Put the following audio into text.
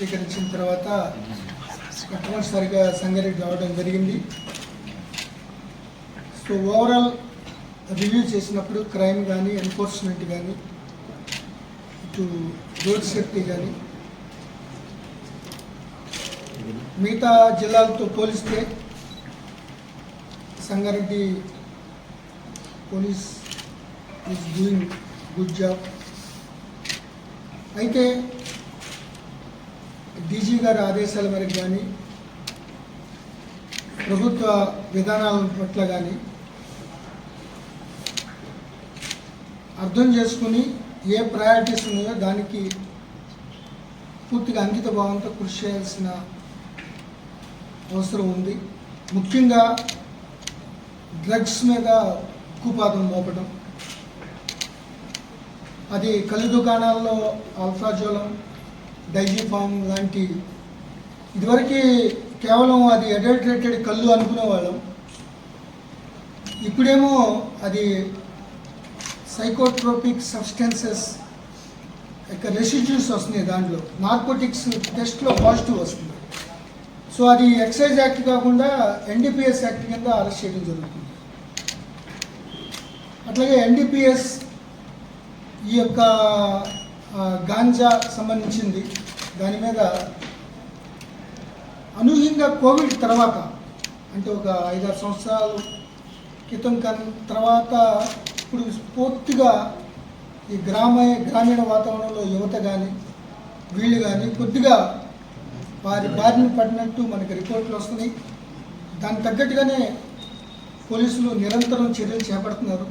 స్వీకరించిన తర్వాత మొట్టమొదటిసారిగా సంగారెడ్డి రావడం జరిగింది. సో ఓవరాల్ రివ్యూ చేసినప్పుడు క్రైమ్ కానీ ఎన్ఫోర్స్మెంట్ కానీ ఇటు రోడ్ సేఫ్టీ కానీ మిగతా జిల్లాలతో పోలిస్తే Sangareddy police is doing good job అయితే డీజీ గారి ఆదేశాల మేరకు కానీ ప్రభుత్వ విధానాల పట్ల కానీ అర్థం చేసుకుని ఏ ప్రయారిటీస్ ఉన్నాయో దానికి పూర్తిగా అంకిత భావంతో కృషి చేయాల్సిన అవసరం ఉంది. ముఖ్యంగా డ్రగ్స్ మీద ఉక్కుపాతం మోపడం అది కళ్ళు దుకాణాల్లో డైజీ ఫామ్ లాంటి ఇదివరకు కేవలం అది అడల్టరేటెడ్ కళ్ళు అనుకునేవాళ్ళం. ఇప్పుడేమో అది సైకోట్రోపిక్ సబ్స్టెన్సెస్ యొక్క రెసిడ్యూస్ వస్తున్నాయి దాంట్లో. నార్కోటిక్స్ టెస్ట్లో పాజిటివ్ వస్తుంది. సో అది ఎక్సైజ్ యాక్ట్ కాకుండా ఎన్డీపీఎస్ యాక్ట్ కింద అరెస్ట్ చేయడం జరుగుతుంది. అట్లాగే ఎన్డీపీఎస్ ఈ యొక్క గాంజా సంబంధించింది. దాని మీద అనూహ్యంగా కోవిడ్ తర్వాత అంటే ఒక ఐదారు సంవత్సరాలు క్రితం కన్ తర్వాత ఇప్పుడు పూర్తిగా ఈ గ్రామ గ్రామీణ వాతావరణంలో యువత కానీ వీళ్ళు కానీ కొద్దిగా వారి బారిన పడినట్టు మనకి రిపోర్ట్లు వస్తున్నాయి. దానికి తగ్గట్టుగానే పోలీసులు నిరంతరం చర్యలు చేపడుతున్నారు.